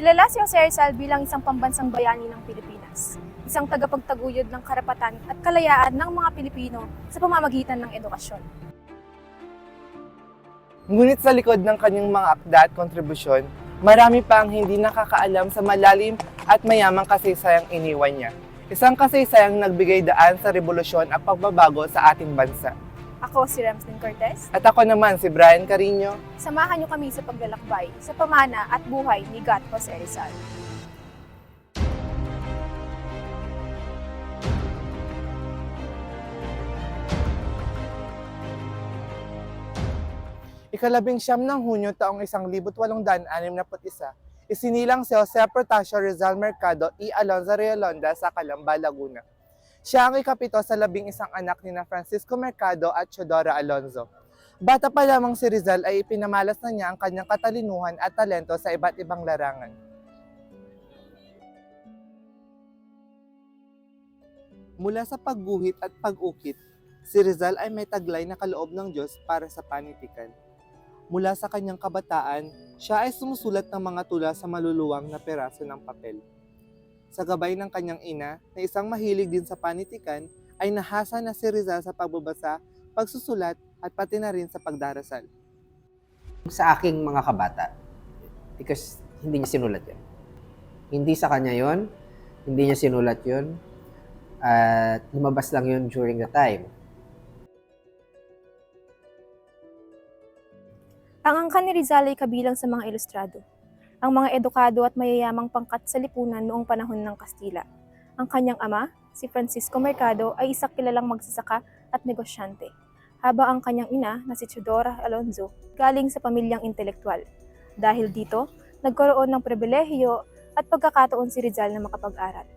Kilala si Jose Rizal bilang isang pambansang bayani ng Pilipinas, isang tagapagtaguyod ng karapatan at kalayaan ng mga Pilipino sa pamamagitan ng edukasyon. Ngunit sa likod ng kanyang mga akda at kontribusyon, marami pa ang hindi nakakaalam sa malalim at mayamang kasaysayang iniwan niya. Isang kasaysayang nagbigay daan sa revolusyon at pagbabago sa ating bansa. Ako si Ramslyn Cortez. At ako naman si Brian Carino. Samahan niyo kami sa paglalakbay sa pamana at buhay ni Gat Jose Rizal. Ikalabing siyam ng Hunyo taong 1861, isinilang si Jose Protasio Rizal Mercado y Alonzo Realonda sa Calamba, Laguna. Siya ang ikapito sa labing isang anak ni na Francisco Mercado at Chodora Alonzo. Bata pa lamang si Rizal ay ipinamalas na niya ang kanyang katalinuhan at talento sa iba't ibang larangan. Mula sa pagguhit at pag-ukit, si Rizal ay may taglay na kaloob ng Diyos para sa panitikan. Mula sa kanyang kabataan, siya ay sumusulat ng mga tula sa maluluwang na peraso ng papel. Sa gabay ng kanyang ina, na isang mahilig din sa panitikan, ay nahasa na si Rizal sa pagbabasa, pagsusulat, at pati na rin sa pagdarasal. sa aking mga kabata. Because hindi niya sinulat yun. Hindi sa kanya yon hindi niya sinulat yun, at lumabas lang yun during the time. Ang angkan ni Rizal ay kabilang sa mga ilustrado, ang mga edukado at mayayamang pangkat sa lipunan noong panahon ng Kastila. Ang kanyang ama, si Francisco Mercado, ay isang kilalang magsasaka at negosyante, habang ang kanyang ina na si Chodora Alonzo galing sa pamilyang intelektual. Dahil dito, nagkaroon ng pribilehiyo at pagkakataon si Rizal na makapag-aral.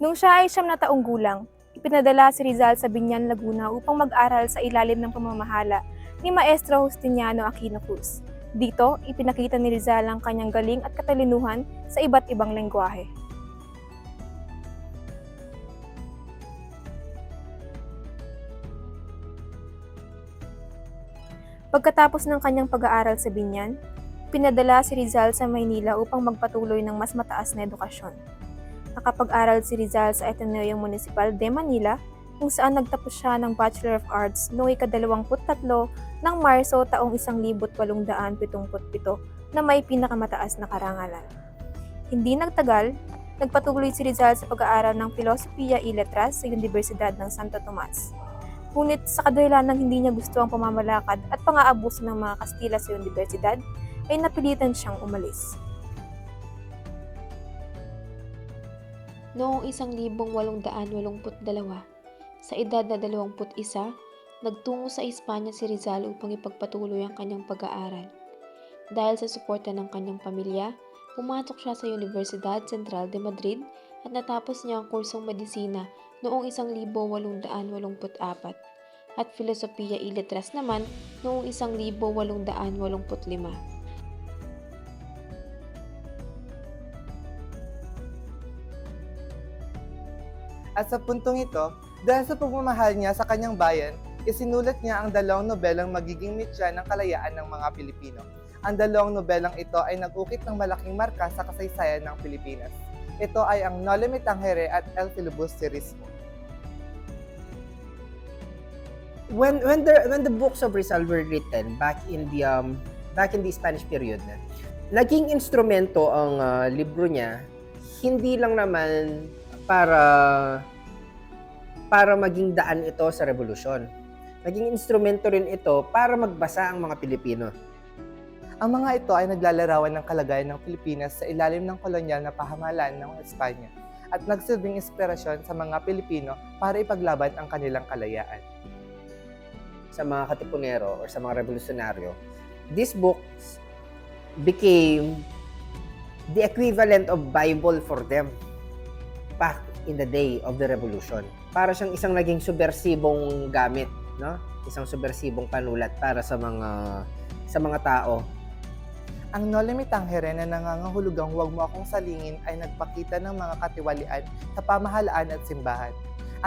Nung siya ay siyam na taong gulang, ipinadala si Rizal sa Binyan, Laguna upang mag-aral sa ilalim ng pamamahala ni Maestro Justiniano Aquino Cruz. Dito, ipinakita ni Rizal ang kanyang galing at katalinuhan sa iba't ibang lengguwahe. Pagkatapos ng kanyang pag-aaral sa Binyan, pinadala si Rizal sa Maynila upang magpatuloy ng mas mataas na edukasyon. Nakapag-aral si Rizal sa Ateneo Municipal de Manila kung saan nagtapos siya ng Bachelor of Arts noong ika-23 ng Marso taong 1877 na may pinakamataas na karangalan. Hindi nagtagal, nagpatuloy si Rizal sa pag-aaral ng Filosofiya y Letras sa Universidad ng Santo Tomas. Ngunit sa kadahilan ng hindi niya gusto ang pamamalakad at pang-aabuso ng mga Kastila sa universidad, ay napilitan siyang umalis. Noong 1882, sa edad na 21, nagtungo sa Espanya si Rizal upang ipagpatuloy ang kanyang pag-aaral. Dahil sa suporta ng kanyang pamilya, pumatok siya sa Universidad Central de Madrid at natapos niya ang kursong medisina noong 1884 at Filosofiya y Letras naman noong 1885. At sa puntong ito, dahil sa pagmamahal niya sa kanyang bayan, isinulat niya ang dalawang nobelang magiging mitya ng kalayaan ng mga Pilipino. Ang dalawang nobelang ito ay nag-ukit ng malaking marka sa kasaysayan ng Pilipinas. Ito ay ang Nole Me Tangere at El Filibusterismo. When when the when the books of Rizal were written back in the um, back in the Spanish period, naging instrumento ang ah, libro niya hindi lang naman para para maging daan ito sa revolusyon. Naging instrumento rin ito para magbasa ang mga Pilipino. Ang mga ito ay naglalarawan ng kalagayan ng Pilipinas sa ilalim ng kolonyal na pahamalan ng Espanya at nagsilbing inspirasyon sa mga Pilipino para ipaglaban ang kanilang kalayaan. sa mga katipunero or sa mga revolusyonaryo, these books became the equivalent of Bible for them back in the day of the revolution. Para siyang isang naging subversibong gamit, no? Isang subversibong panulat para sa mga sa mga tao. Ang Nole Me Tangere na nangangahulugang huwag mo akong salingin ay nagpakita ng mga katiwalian sa pamahalaan at simbahan.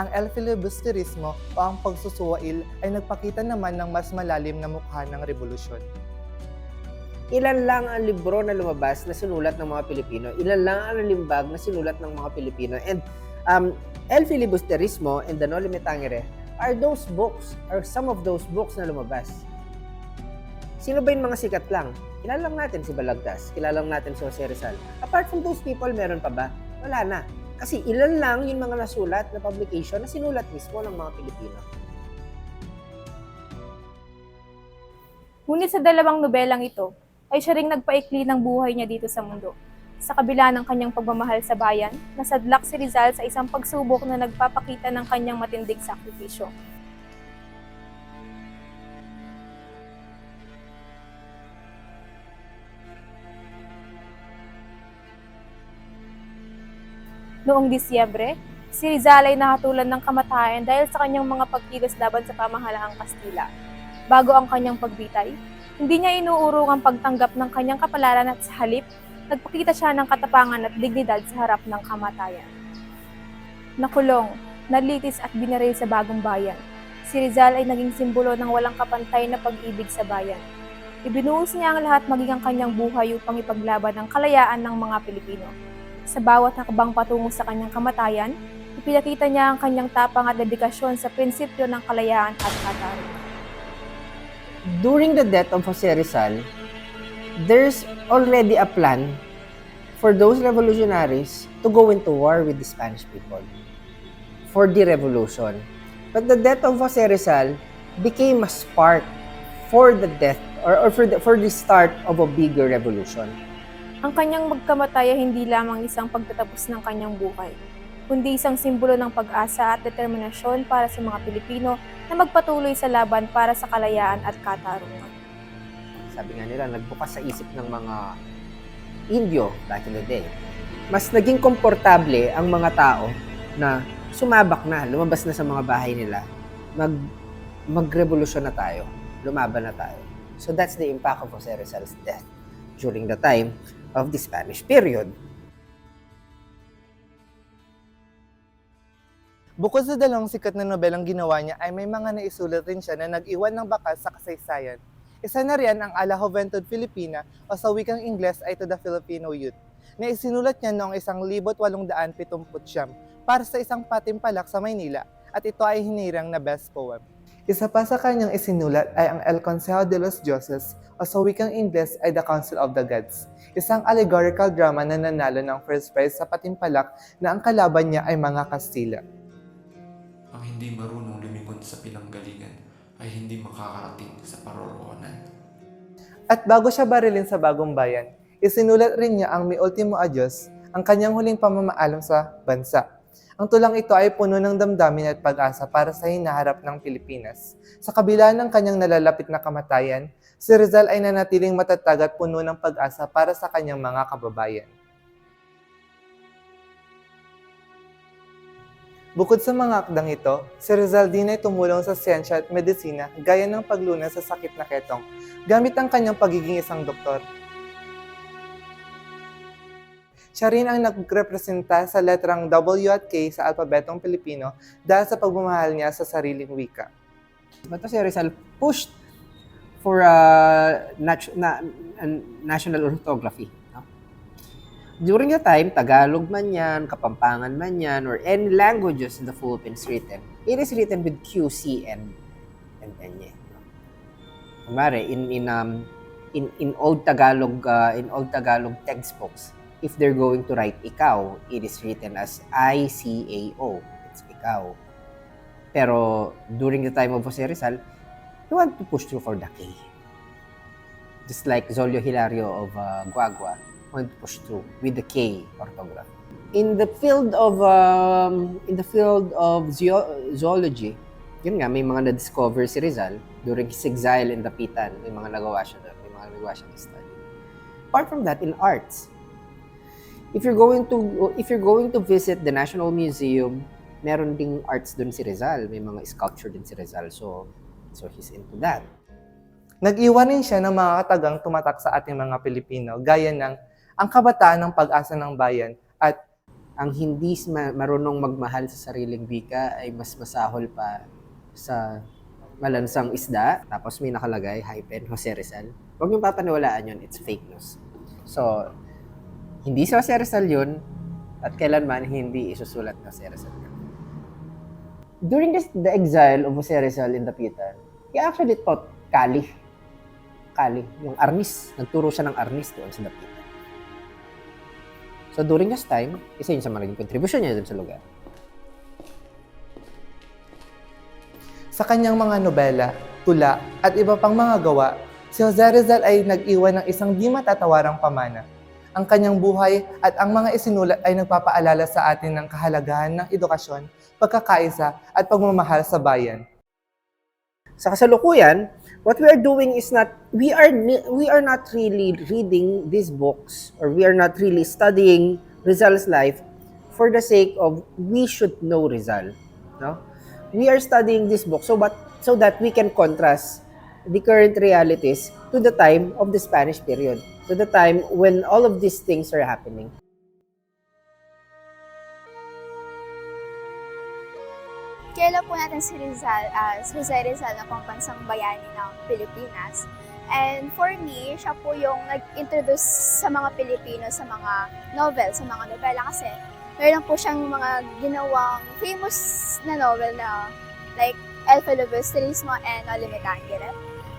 Ang El Filibusterismo o ang pagsusuwail ay nagpakita naman ng mas malalim na mukha ng revolusyon. ilan lang ang libro na lumabas na sinulat ng mga Pilipino, ilan lang ang limbag na sinulat ng mga Pilipino. And um, El Filibusterismo and the Noli Me Tangere are those books, are some of those books na lumabas. Sino ba yung mga sikat lang? Kilala lang natin si Balagtas, kilala lang natin si Jose Rizal. Apart from those people, meron pa ba? Wala na. Kasi ilan lang yung mga nasulat na publication na sinulat mismo ng mga Pilipino. Ngunit sa dalawang nobelang ito, ay siya ring nagpaikli ng buhay niya dito sa mundo. Sa kabila ng kanyang pagmamahal sa bayan, nasadlak si Rizal sa isang pagsubok na nagpapakita ng kanyang matindig sakripisyo. Noong Disyembre, si Rizal ay nakatulan ng kamatayan dahil sa kanyang mga pagkilos laban sa pamahalaang Kastila. Bago ang kanyang pagbitay, hindi niya inuurong ang pagtanggap ng kanyang kapalaran at sa halip, nagpakita siya ng katapangan at dignidad sa harap ng kamatayan. Nakulong, nalitis at binaril sa bagong bayan. Si Rizal ay naging simbolo ng walang kapantay na pag-ibig sa bayan. Ibinuhos niya ang lahat maging ang kanyang buhay upang ipaglaban ang kalayaan ng mga Pilipino. Sa bawat hakbang patungo sa kanyang kamatayan, ipinakita niya ang kanyang tapang at dedikasyon sa prinsipyo ng kalayaan at katarungan. during the death of Jose Rizal, there's already a plan for those revolutionaries to go into war with the Spanish people for the revolution. But the death of Jose Rizal became a spark for the death or, or for, the, for the start of a bigger revolution. Ang kanyang magkamatay ay hindi lamang isang pagtatapos ng kanyang buhay, kundi isang simbolo ng pag-asa at determinasyon para sa mga Pilipino na magpatuloy sa laban para sa kalayaan at katarungan. Sabi nga nila, nagbukas sa isip ng mga Indio back in the day. Mas naging komportable ang mga tao na sumabak na, lumabas na sa mga bahay nila, mag magrevolusyon na tayo, lumaban na tayo. So that's the impact of Jose Rizal's death during the time of the Spanish period. Bukod sa dalawang sikat na nobelang ginawa niya ay may mga naisulat rin siya na nag-iwan ng bakas sa kasaysayan. Isa na riyan ang A la Juventud Filipina o sa wikang Ingles ay To the Filipino Youth na isinulat niya noong 1870 para sa isang patimpalak sa Maynila at ito ay hinirang na best poem. Isa pa sa kanyang isinulat ay ang El Consejo de los Dioses o sa wikang Ingles ay The Council of the Gods, isang allegorical drama na nanalo ng first prize sa patimpalak na ang kalaban niya ay mga Kastila. Ang hindi marunong lumingon sa pinanggalingan ay hindi makakarating sa paroroonan. At bago siya barilin sa bagong bayan, isinulat rin niya ang Mi Ultimo Adios, ang kanyang huling pamamaalam sa bansa. Ang tulang ito ay puno ng damdamin at pag-asa para sa hinaharap ng Pilipinas. Sa kabila ng kanyang nalalapit na kamatayan, si Rizal ay nanatiling matatag at puno ng pag-asa para sa kanyang mga kababayan. Bukod sa mga akdang ito, si Rizal din ay tumulong sa siyensya at medisina gaya ng paglunas sa sakit na ketong gamit ang kanyang pagiging isang doktor. Siya rin ang nagrepresenta sa letrang W at K sa alpabetong Pilipino dahil sa pagmamahal niya sa sariling wika. But Jose Rizal pushed for uh, nat- na- national orthography. During the time, Tagalog man yan, Kapampangan man yan, or any languages in the Philippines written, it is written with Q, C, and, and N. No? Kumari, in, in, um, in, in old Tagalog, uh, in old Tagalog textbooks, if they're going to write ikaw, it is written as I-C-A-O. It's ikaw. Pero during the time of Jose Rizal, he wanted to push through for the K. Just like Zolio Hilario of uh, Guagua to push through with the K orthography. In the field of um, in the field of zeo- zoology, yun nga, may mga na-discover si Rizal during his exile in Dapitan. May mga nagawa siya doon. May mga nagawa siya study. Apart from that, in arts, if you're going to if you're going to visit the National Museum, meron ding arts doon si Rizal. May mga sculpture din si Rizal. So, so he's into that. Nag-iwan rin siya ng mga katagang tumatak sa ating mga Pilipino gaya ng ang kabataan ng pag-asa ng bayan at Ang hindi ma- marunong magmahal sa sariling wika ay mas masahol pa sa malansang isda, tapos may nakalagay, hyphen, Jose Rizal. Huwag niyong papaniwalaan yun, it's fake news. So, hindi si Jose Rizal yun, at kailanman hindi isusulat na Jose Rizal. During this, the exile of Jose Rizal in Dapitan, he actually taught Kali. Kali, yung Arnis. Nagturo siya ng Arnis doon sa Dapitan. So during this time, isa yun sa mga naging contribution niya doon sa lugar. Sa kanyang mga nobela, tula, at iba pang mga gawa, si Jose Rizal ay nag-iwan ng isang di matatawarang pamana. Ang kanyang buhay at ang mga isinulat ay nagpapaalala sa atin ng kahalagahan ng edukasyon, pagkakaisa at pagmamahal sa bayan. Sa kasalukuyan, what we are doing is not we are we are not really reading these books or we are not really studying Rizal's life for the sake of we should know Rizal, no? We are studying this book so but so that we can contrast the current realities to the time of the Spanish period, to the time when all of these things are happening. Kilala po natin si Rizal as Jose Rizal na pambansang bayani ng Pilipinas. And for me, siya po yung nag-introduce sa mga Pilipino sa mga novel, sa mga nobela kasi meron po siyang mga ginawang famous na novel na like El Filibusterismo and No Limitangere.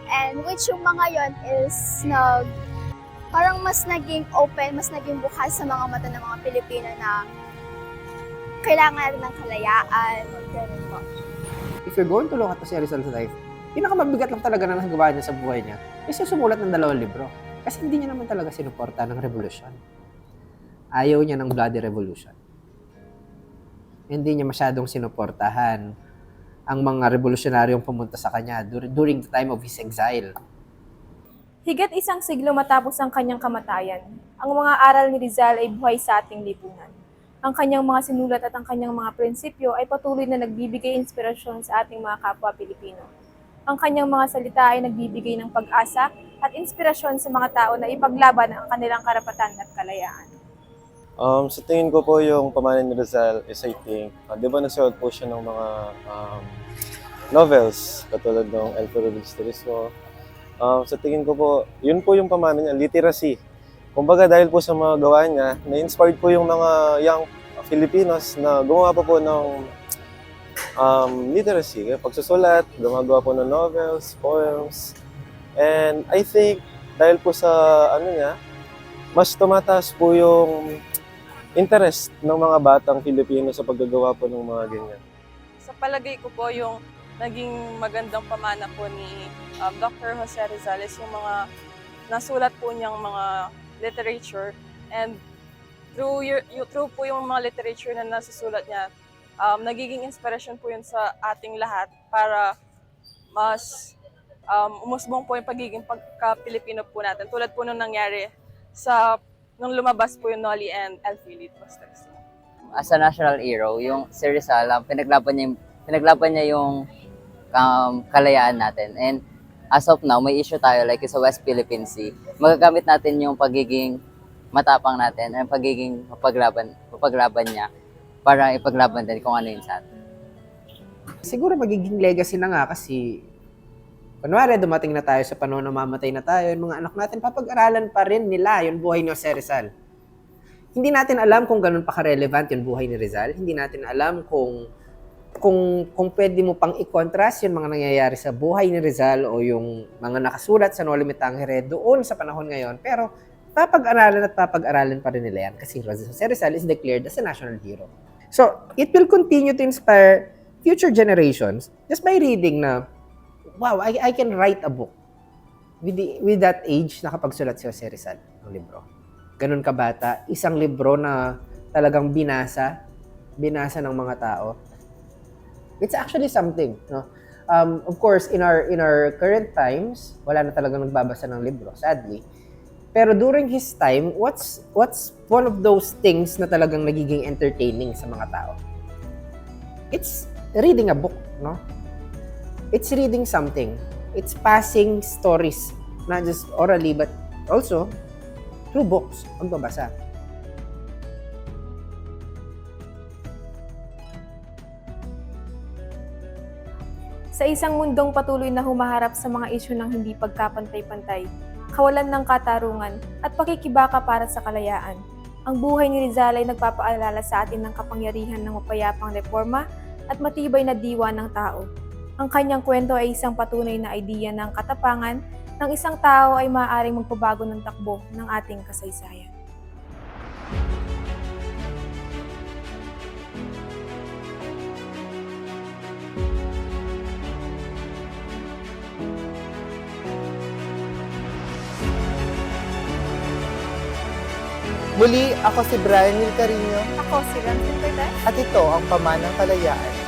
And which yung mga yon is nag parang mas naging open, mas naging bukas sa mga mata ng mga Pilipino na kailangan natin ng kalayaan, ganun. If you're going to look at si Rizal's life, pinakamabigat lang talaga na nagawa niya sa buhay niya is yung sumulat ng dalawang libro. Kasi hindi niya naman talaga sinuporta ng revolusyon. Ayaw niya ng bloody revolution. Hindi niya masyadong sinuportahan ang mga revolusyonaryong pumunta sa kanya dur- during the time of his exile. Higit isang siglo matapos ang kanyang kamatayan, ang mga aral ni Rizal ay buhay sa ating lipunan. Ang kanyang mga sinulat at ang kanyang mga prinsipyo ay patuloy na nagbibigay inspirasyon sa ating mga kapwa Pilipino. Ang kanyang mga salita ay nagbibigay ng pag-asa at inspirasyon sa mga tao na ipaglaban ang kanilang karapatan at kalayaan. Um, sa tingin ko po yung pamana ni Rizal is I think, uh, di ba nagsulat po siya ng mga um, novels katulad ng El Filibusterismo. Um, sa tingin ko po, yun po yung pamana niya, literacy. Kumbaga dahil po sa mga gawa niya, na-inspired po yung mga young Filipinos na gumawa po po ng um, literacy, pagsusulat, gumagawa po ng novels, poems. And I think dahil po sa ano niya, mas tumataas po yung interest ng mga batang Pilipino sa paggagawa po ng mga ganyan. Sa palagay ko po, yung naging magandang pamana po ni um, Dr. Jose Rizales, yung mga nasulat po niyang mga literature and through, your, you, through po yung mga literature na nasusulat niya, um, nagiging inspiration po yun sa ating lahat para mas um, umusbong po yung pagiging pagka-Pilipino po natin. Tulad po nung nangyari sa nung lumabas po yung Nolly and El Philip Busters. as a national hero, yung si Rizal, pinaglaban niya, yung- pinaglaban niya yung um, kalayaan natin. And as of now, may issue tayo like sa West Philippine Sea. Magagamit natin yung pagiging matapang natin, ang pagiging mapaglaban, mapaglaban niya para ipaglaban din kung ano yun sa atin. Siguro magiging legacy na nga kasi kunwari dumating na tayo sa panahon na mamatay na tayo, yung mga anak natin, papag-aralan pa rin nila yung buhay ni Jose Rizal. Hindi natin alam kung ganun pa ka-relevant yung buhay ni Rizal. Hindi natin alam kung kung kung pwede mo pang i-contrast yung mga nangyayari sa buhay ni Rizal o yung mga nakasulat sa No Limit Tangere doon sa panahon ngayon. Pero papag-aralan at papag-aralan pa rin nila yan kasi Jose Rizal is declared as a national hero. So, it will continue to inspire future generations just by reading na, wow, I, I can write a book with, the, with that age nakapagsulat si Jose Rizal ng libro. Ganun kabata, isang libro na talagang binasa, binasa ng mga tao. It's actually something, no? Um, of course, in our in our current times, wala na talagang nagbabasa ng libro, sadly. Pero during his time, what's what's one of those things na talagang nagiging entertaining sa mga tao? It's reading a book, no? It's reading something. It's passing stories, not just orally but also through books, pagbabasa. Sa isang mundong patuloy na humaharap sa mga isyu ng hindi pagkapantay-pantay, kawalan ng katarungan at pakikibaka para sa kalayaan, ang buhay ni Rizal ay nagpapaalala sa atin ng kapangyarihan ng mapayapang reforma at matibay na diwa ng tao. Ang kanyang kwento ay isang patunay na idea ng katapangan ng isang tao ay maaaring magpabago ng takbo ng ating kasaysayan. Muli, ako si Brian Will Carino Ako si Ramsin Cortez. at ito ang Pamanang Kalayaan.